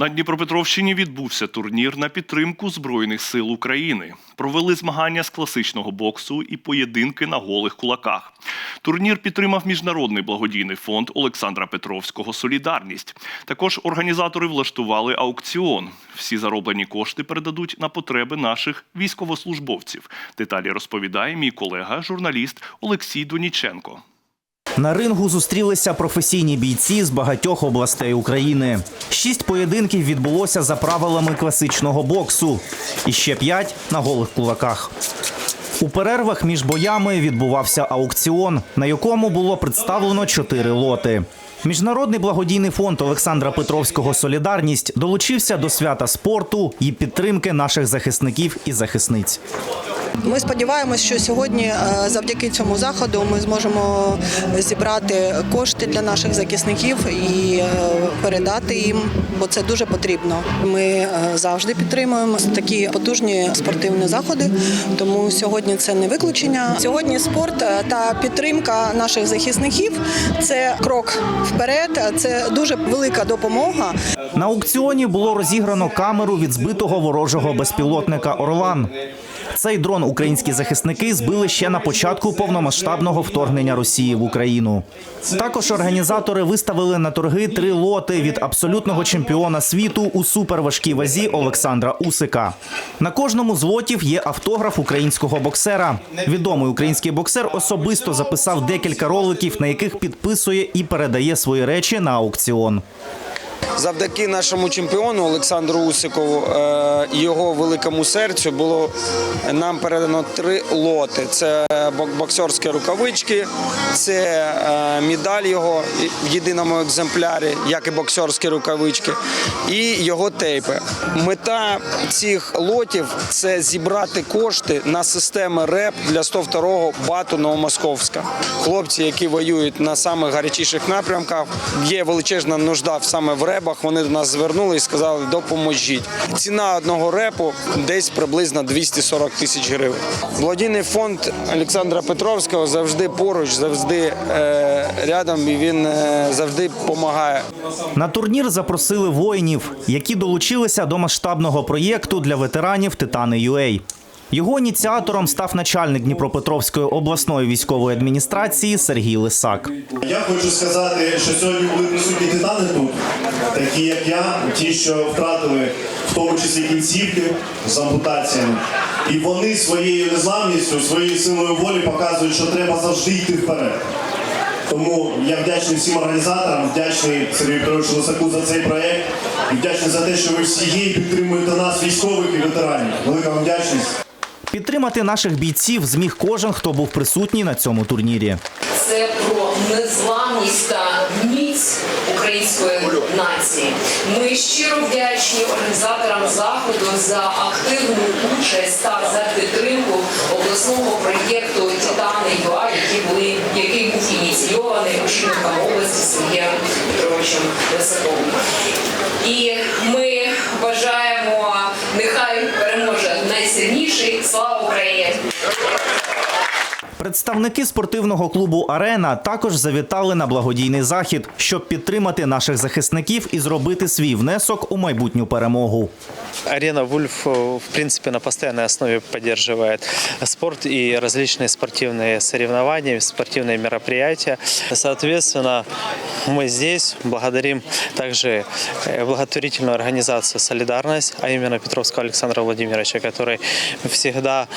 На Дніпропетровщині відбувся турнір на підтримку Збройних сил України. Провели змагання з класичного боксу і поєдинки на голих кулаках. Турнір підтримав міжнародний благодійний фонд Олександра Петровського Солідарність. Також організатори влаштували аукціон. Всі зароблені кошти передадуть на потреби наших військовослужбовців. Деталі розповідає мій колега, журналіст Олексій Доніченко. На рингу зустрілися професійні бійці з багатьох областей України. Шість поєдинків відбулося за правилами класичного боксу, і ще п'ять на голих кулаках. У перервах між боями відбувався аукціон, на якому було представлено чотири лоти. Міжнародний благодійний фонд Олександра Петровського Солідарність долучився до свята спорту і підтримки наших захисників і захисниць. Ми сподіваємось, що сьогодні е, завдяки цьому заходу ми зможемо зібрати кошти для наших захисників і е, передати їм, бо це дуже потрібно. Ми е, завжди підтримуємо такі потужні спортивні заходи, тому сьогодні це не виключення. Сьогодні спорт та підтримка наших захисників це крок вперед. Це дуже велика допомога. На аукціоні було розіграно камеру від збитого ворожого безпілотника Орлан. Цей дрон українські захисники збили ще на початку повномасштабного вторгнення Росії в Україну. Також організатори виставили на торги три лоти від абсолютного чемпіона світу у суперважкій вазі Олександра Усика. На кожному з лотів є автограф українського боксера. Відомий український боксер особисто записав декілька роликів, на яких підписує і передає свої речі на аукціон. Завдяки нашому чемпіону Олександру Усикову е, його великому серцю було нам передано три лоти: це бок- боксерські рукавички, це е, медаль його в єдиному екземплярі, як і боксерські рукавички, і його тейпи. Мета цих лотів це зібрати кошти на системи РЕП для 102-го бату Новомосковська. Хлопці, які воюють на самих гарячіших напрямках, є величезна нужда саме в ребах. Вони до нас звернули і сказали, допоможіть. Ціна одного репу десь приблизно 240 тисяч гривень. Благодійний фонд Олександра Петровського завжди поруч, завжди е, рядом, і він е, завжди допомагає. На турнір запросили воїнів, які долучилися до масштабного проєкту для ветеранів Титани ЮЕЙ. Його ініціатором став начальник Дніпропетровської обласної військової адміністрації Сергій Лисак. Я хочу сказати, що сьогодні були присутні титани тут, такі як я, ті, що втратили в тому числі кінцівки з ампутаціями. І вони своєю незламністю, своєю силою волі показують, що треба завжди йти вперед. Тому я вдячний всім організаторам, вдячний Сергію Петровичу Лисаку за цей проєкт і вдячний за те, що ви всі є і підтримуєте нас, військових і ветеранів. Велика вам вдячність. Підтримати наших бійців зміг кожен, хто був присутній на цьому турнірі. це про незламність та міць української нації. Ми щиро вдячні організаторам заходу за активну участь та за підтримку обласного проєкту Титани ЮА, який були який був ініційований очільником області Сергієм Петровичем Лисаковим. І ми найсильніший. Слава Україні! Представники спортивного клубу Арена також завітали на благодійний захід, щоб підтримати наших захисників і зробити свій внесок у майбутню перемогу. Арена Вульф, э, в принципе, на постоянной основе поддерживает спорт и различные спортивные соревнования, спортивные мероприятия. Соответственно, мы здесь благодарим также э, благотворительную организацию «Солидарность», а именно Петровского Александра Владимировича, который всегда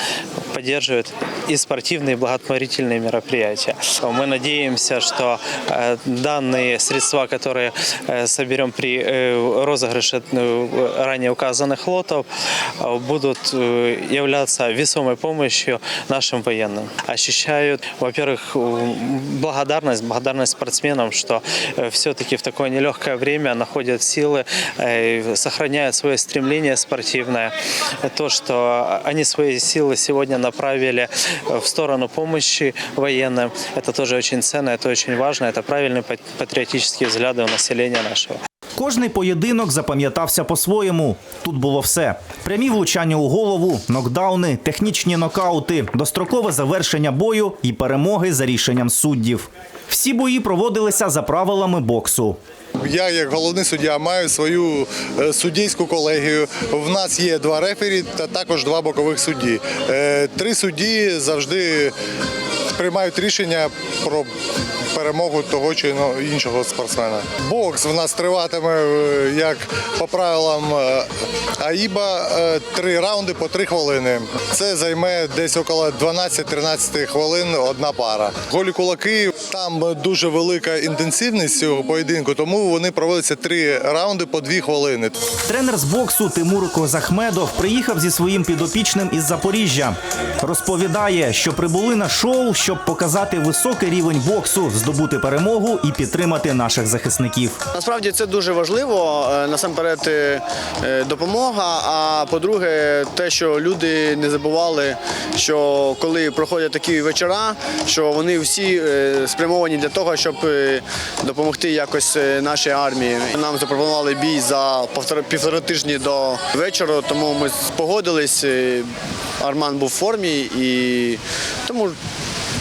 поддерживает и спортивные, и благотворительные мероприятия. Мы надеемся, что э, данные средства, которые э, соберем при э, розыгрыше ранее указанных лотов, будут являться весомой помощью нашим военным. Ощущают, во-первых, благодарность, благодарность спортсменам, что все-таки в такое нелегкое время находят силы, сохраняют свое стремление спортивное. То, что они свои силы сегодня направили в сторону помощи военным, это тоже очень ценно, это очень важно, это правильные пат- патриотические взгляды у населения нашего. Кожний поєдинок запам'ятався по-своєму. Тут було все: прямі влучання у голову, нокдауни, технічні нокаути, дострокове завершення бою і перемоги за рішенням суддів. Всі бої проводилися за правилами боксу. я, як головний суддя, маю свою е, суддійську колегію. В нас є два рефері та також два бокових судді. Е, Три судді завжди приймають рішення про перемогу того чи іншого спортсмена. Бокс в нас триватиме е, як по правилам е, АІБа е, три раунди по три хвилини. Це займе десь около 12-13 хвилин одна пара. Голі кулаки там дуже велика інтенсивність цього поєдинку, тому вони проводяться три раунди по дві хвилини. Тренер з боксу Тимур Козахмедов приїхав зі своїм підопічним із Запоріжжя. Розповідає, що прибули на шоу, щоб показати високий рівень боксу, здобути перемогу і підтримати наших захисників. Насправді це дуже важливо. Е, Насамперед е, е, допомога. А по-друге, те, що люди не забували, що коли проходять такі вечора, що вони всі спрямовані для того, щоб допомогти якось нашій армії. Нам запропонували бій за півтора, тижні до вечора, тому ми погодились. Арман був в формі і тому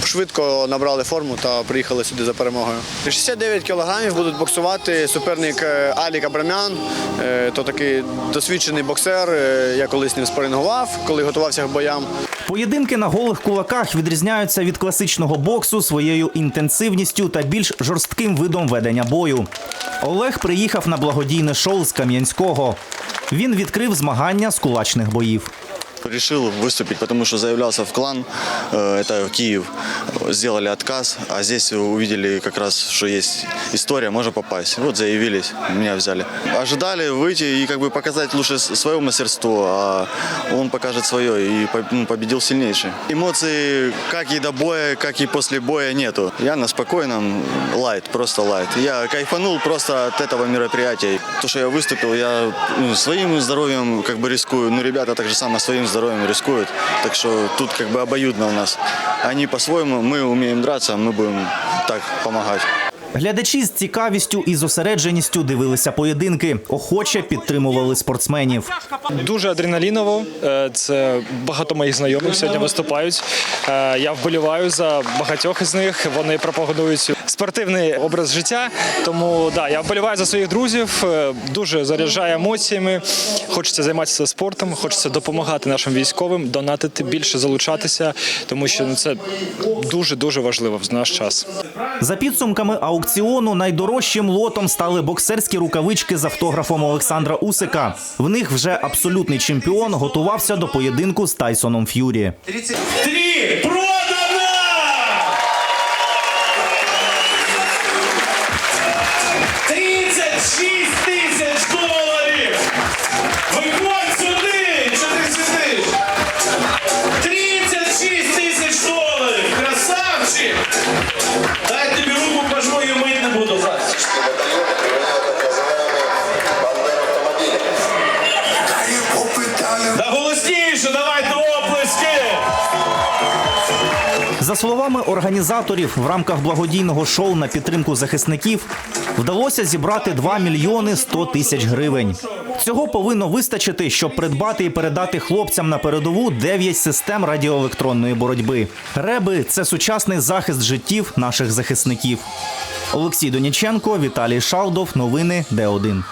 швидко набрали форму та приїхали сюди за перемогою. 69 кілограмів будуть боксувати суперник е, Алік Абрамян, е, то такий досвідчений боксер. Е, Я колись з ним спарингував, коли готувався к боям. Поєдинки на голих кулаках відрізняються від класичного боксу своєю інтенсивністю та більш жорстким видом ведення бою. Олег приїхав на благодійне шоу з Кам'янського. Він відкрив змагання з кулачних боїв. Решил выступить, потому что заявлялся в клан, э, это Киев, сделали отказ, а здесь увидели как раз, что есть история, можно попасть. Вот заявились, меня взяли. Ожидали выйти и как бы показать лучше свое мастерство, а он покажет свое и ну, победил сильнейший. Эмоций как и до боя, как и после боя нету. Я на спокойном, лайт, просто лайт. Я кайфанул просто от этого мероприятия. То, что я выступил, я ну, своим здоровьем как бы рискую, ну ребята так же само своим здоровьем рискуют. Так что тут как бы обоюдно у нас. Они по-своему, мы умеем драться, мы будем так помогать. Глядачі з цікавістю і зосередженістю дивилися поєдинки, охоче підтримували спортсменів. Дуже адреналіново. Е, Це багато моїх знайомих сьогодні виступають. Е, Я вболіваю за багатьох із них. Вони пропагандують спортивний образ життя. Тому да, я вболіваю за своїх друзів. Е, Дуже заряджає емоціями. Хочеться займатися спортом, хочеться допомагати нашим військовим, донатити більше залучатися, тому що ну, це дуже дуже важливо в наш час. За підсумками аукціону найдорожчим лотом стали боксерські рукавички з автографом Олександра Усика. В них вже абсолютний чемпіон готувався до поєдинку з Тайсоном Ф'юрі. 33! Словами організаторів, в рамках благодійного шоу на підтримку захисників вдалося зібрати 2 мільйони 100 тисяч гривень. Цього повинно вистачити, щоб придбати і передати хлопцям на передову 9 систем радіоелектронної боротьби. Реби це сучасний захист життів наших захисників. Олексій Доніченко, Віталій Шалдов. Новини Д1.